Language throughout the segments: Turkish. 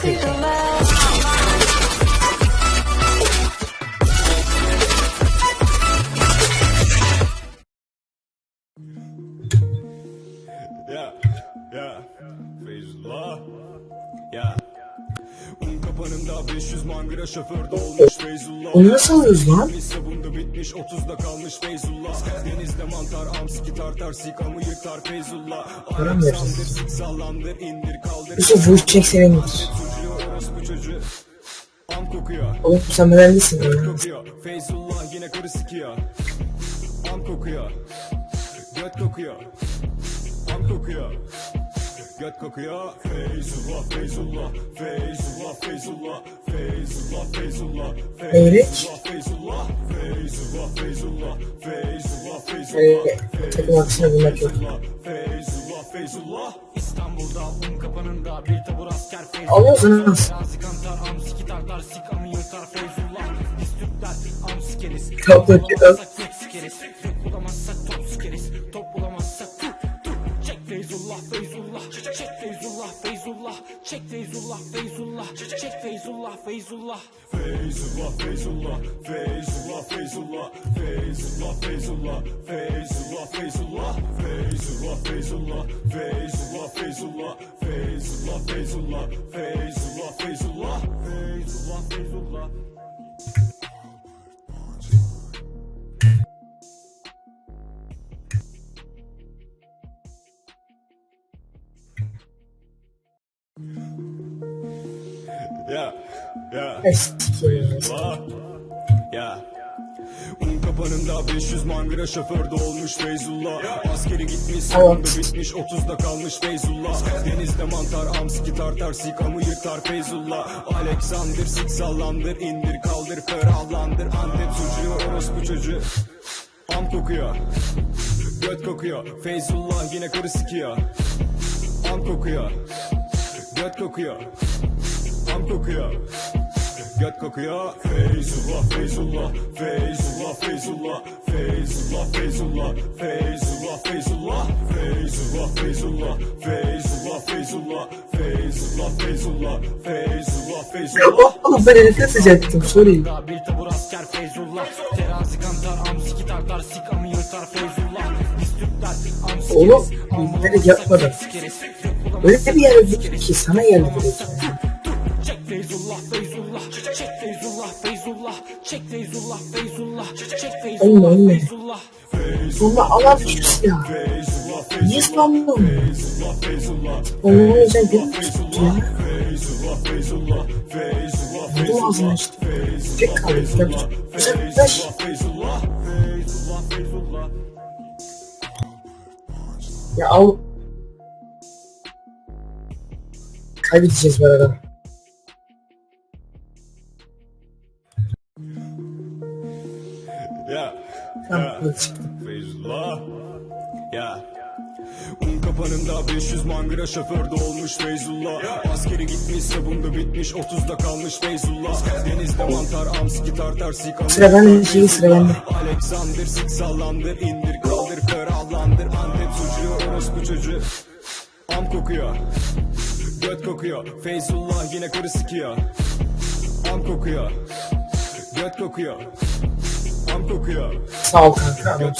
kötü. Ya, ya, Feyzullah, ya. Un kapanında 500 mangıra şoförde olmuş Feyzullah. Onu nasıl alıyoruz lan? Lise bunda bitmiş 30'da kalmış Feyzullah. Denizde mantar, amski tartar, sikamı yırtar Feyzullah. Param veririz. Sallandır, indir kaldır. Yusuf bu çek senindir. Kokuyor. Oğlum sen mühendisin ya. kokuyor. Feyzullah yine karı sikiyor. Am kokuyor. Göt kokuyor. Am kokuyor. Göt kokuyor. Feyzullah, Feyzullah, Feyzullah, Feyzullah, Feyzullah, Feyzullah. Feyzullah, Feyzullah, Feyzullah, Feyzullah, Feyzullah, Ee, takım aksine bulmak yok. Feyzullah, Feyzullah. İstanbul'da un kapanında bir tabur asker Feyzullah Alıyoruz tut tut Çek Feyzullah Feyzullah Çek Feyzullah Feyzullah Feyzullah Feyzullah Feyzullah Feyzullah Feyzullah, Feyzullah, Feyzullah, Feyzullah, Feyzullah, Feyzullah, Feyzullah, Feyzullah, Feyzullah, Feyzullah, Feyzullah, Feyzullah, Feyzullah, Feyzullah, Ya, ya. Eski ya. Un kapanında 500 mangıra şoförde olmuş Feyzullah. Askeri gitmiş sonunda bitmiş 30'da kalmış Feyzullah. Denizde mantar amski tartar sikamı yırtar Feyzullah. Alexander sik sallandır indir kaldır ferahlandır. Antep çocuğu orospu çocuğu. Am kokuyor Göt kokuyor. Feyzullah yine karı sikiyor. Am kokuyor Göt kokuyor Am kokuyor Göt kokuyor Feyzullah, Feyzullah, Feyzullah, Feyzullah, Feyzullah, Feyzullah, Feyzullah, Feyzullah, Feyzullah, Feyzullah, Feyzullah, Feyzullah, Feyzullah, Feyzullah, Feyzullah, Feyzullah. Oğlum ben hedef atacaktım sorayım. Bir tabur asker Feyzullah Terazi kantar amsiki tartar sikamı yırtar Feyzullah Biz Türkler amsikeriz Oğlum, bilerek yapmadım. Öyle bir yer ki sana geldi Feyzullah Feyzullah. Çek Feyzullah Feyzullah. Çek Feyzullah Feyzullah. Çek Feyzullah Feyzullah. Feyzullah Allah düşürsün ya. Niye sanmam? Allah'ın özel bir ya. Bu ağzına işte Tek kaldı Güzel bir taş Ya al. Kaybedeceğiz beraber Ya, ya. Feyzullah. Ya. Un kapanında 500 mangıra şoförde olmuş Feyzullah. Askeri gitmiş sabunda bitmiş 30'da kalmış Feyzullah. Denizde mantar amski tartar sikamı Sıra bende, şey, sıra bende. Alexander sik sallandır indir kaldır ferahlandır. Antep çocuğu orospu çocuğu. Am kokuyor Göt kokuyor. Feyzullah yine karı sikiyor Am kokuyor Göt kokuyor Am kokuyor Sağ ol kanka. Göt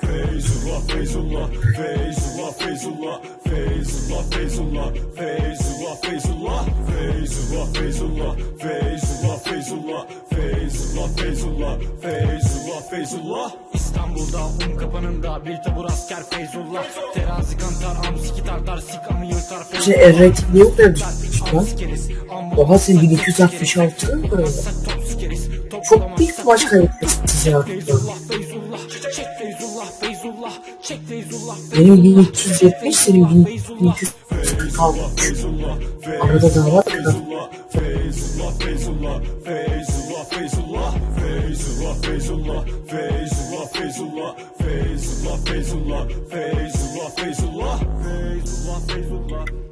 Feyzullah, Feyzullah, Feyzullah, Feyzullah, Feyzullah, Feyzullah, Feyzullah, Feyzullah, Feyzullah, Feyzullah, Feyzullah, Feyzullah, Feyzullah, Feyzullah, Feyzullah, Feyzullah. İstanbul'da un kapanında bir tabur asker Feyzullah Terazi kantar amsiki tartar sikamı yırtar Şey, Feyzullah e, rating niye bu? Amsikeriz Oha sen 1266 mı? Çok büyük maç kaybettiniz ya. Feyzullah Feyzullah Çek Feyzullah Feyzullah Çek Feyzullah Benim 1370 senin Feyzullah 1246. Feyzullah, Arada daha var ya. Feyzullah, Feyzullah, Feyzullah, Feyzullah, Feyzullah, Feyzullah, Feyzullah, Feyzullah, Feyzullah, Feyzullah, Feyzullah, Feyzullah, Feyzullah, Feyzullah.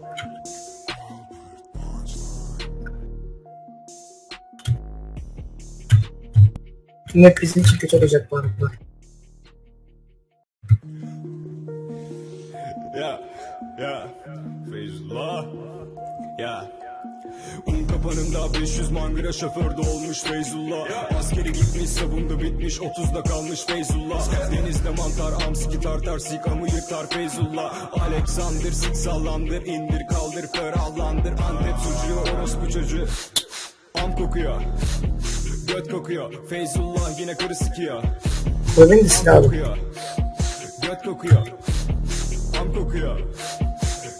Dünya krizin için kötü olacak ya, Feyzullah, ya. 500 mangıra şoförde olmuş Feyzullah. Askeri gitmiş sabundu bitmiş 30'da kalmış Feyzullah. Denizde mantar amski tartar sikamı yırtar Feyzullah. Alexander sik sallandır indir kaldır ferahlandır Antep sucuğu orospu çocuğu. Am kokuyor Göt kokuyor. Feyzullah yine karı sikiyor Öyle mi silahlı? kokuyor. Göt kokuyor. Am kokuyor.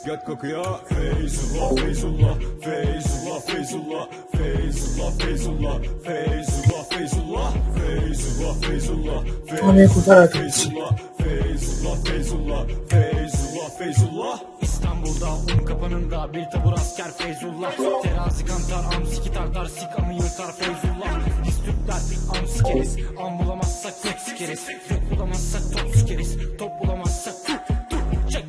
Göt kokuyor. Feyzullah Feyzullah Feyzullah Feyzullah Feyzullah Feyzullah Feyzullah Feyzullah Feyzullah Feyzullah Tanrı'ya kurtar arkadaşım. Feyzullah Feyzullah Feyzullah Feyzullah Feyzullah. İstanbul'da un kapanında bir tabur asker Feyzullah. Terazi kantar amsiki tartar sik amı yırtar Feyzullah. Biz Türkler am sikeriz Am bulamazsak tek sikeriz. Tek bulamazsak top sikeriz. Top bulamazsak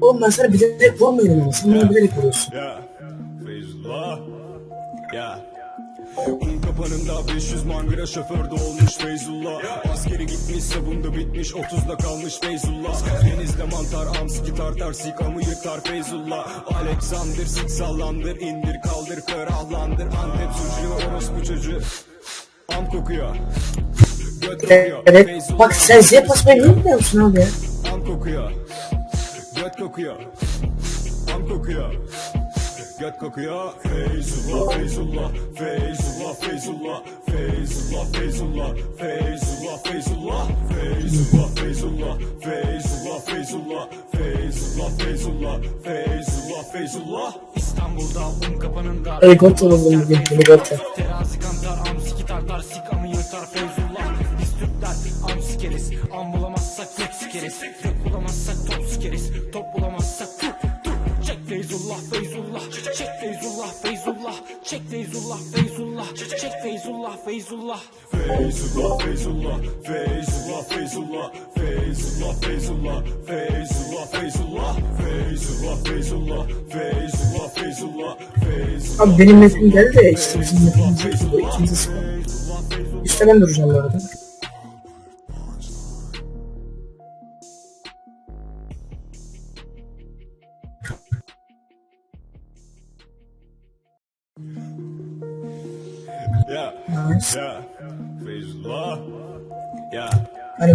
Oğlum ben sana bilerek vurmuyorum ama sen bana bilerek vuruyorsun. Ya Feyzullah. Ya. Un kapanında 500 mangıra şoförde olmuş Feyzullah. Askeri gitmiş sabunda bitmiş 30'da kalmış Feyzullah. Denizde mantar amski tartar sikamı yırtar Feyzullah. Alexander sik sallandır indir kaldır ferahlandır Antep sucuğu orospu çocuğu. Am kokuyor. Göt kokuyor. Evet. Feyzullah Bak sen Z basmayı bilmiyor musun abi ya? Am kokuyor kokuyor Am kokuyor Göt kokuyor Feyzullah Feyzullah Feyzullah Feyzullah Feyzullah Feyzullah Feyzullah Feyzullah Feyzullah Feyzullah Feyzullah Feyzullah Feyzullah Feyzullah Feyzullah Feyzullah İstanbul'da un kapanında Helikopter oldum bugün helikopter. Terazi kantar amsiki tartar sik amı yırtar Feyzullah Biz Türkler am sikeriz Am bulamazsak tek sikeriz Tek bulamazsak top sikeriz Top Feyzullah Feyzullah Feyzullah Feyzullah Feyzullah Feyzullah Feyzullah Feyzullah Feyzullah Feyzullah Feyzullah Feyzullah Feyzullah Feyzullah Abi benim mapim geldi de işte bizim mapimiz bu ikinci spam. Üstte ben duracağım bu arada. Yeah. Yeah. Feyzullah. Yeah. Hadi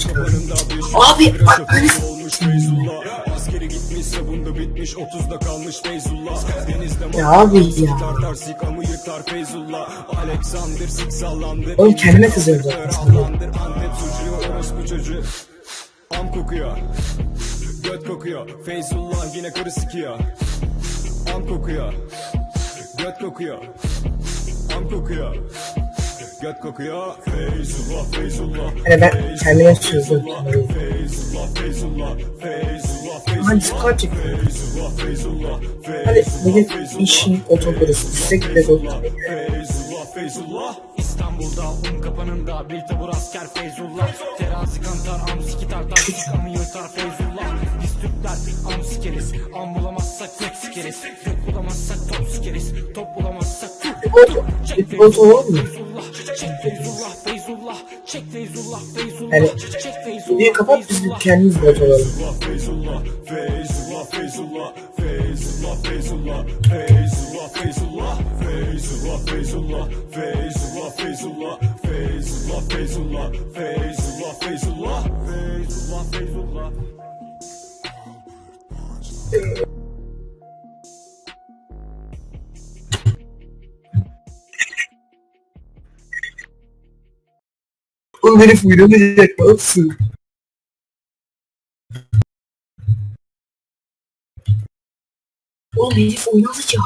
şey Abi hani- Askeri gitmişse bunda bitmiş 30'da kalmış Feyzullah. Denizde Ya abi ya. Tartar sik amı yırtar Feyzullah. Alexander sik sallandı Oğlum kendime kızıyordu Antep sucuğu orospu çocuğu. Am kokuyor. Göt kokuyor. Feyzullah yine karı sikiyor Am kokuyor. Göt kokuyor. Am kokuyor. Göt kokuyor. Feyzullah Feyzullah Hani ben kendime sürdüm. Feyzullah Feyzullah Feyzullah Hadi skor çek. Feyzullah Feyzullah Hadi bugün işin otobüs. Üstte gitmek oldu. Feyzullah Feyzullah İstanbul'da un kapanında bir tabur asker Feyzullah. Terazi kantar amsiki tartar sik amı yırtar Feyzullah. Biz Türkler am sikeriz Am bulamazsak tek sikeriz Tek bulamazsak top sikeriz. Top bulamazsak Bot, çek bot olur mu? Yani videoyu kapat biz kendimiz bot olalım. Feyzullah, Feyzullah, Feyzullah, Feyzullah, Feyzullah, Feyzullah, Feyzullah, 刚才你赋的那些歌词。我没赋予那只脚。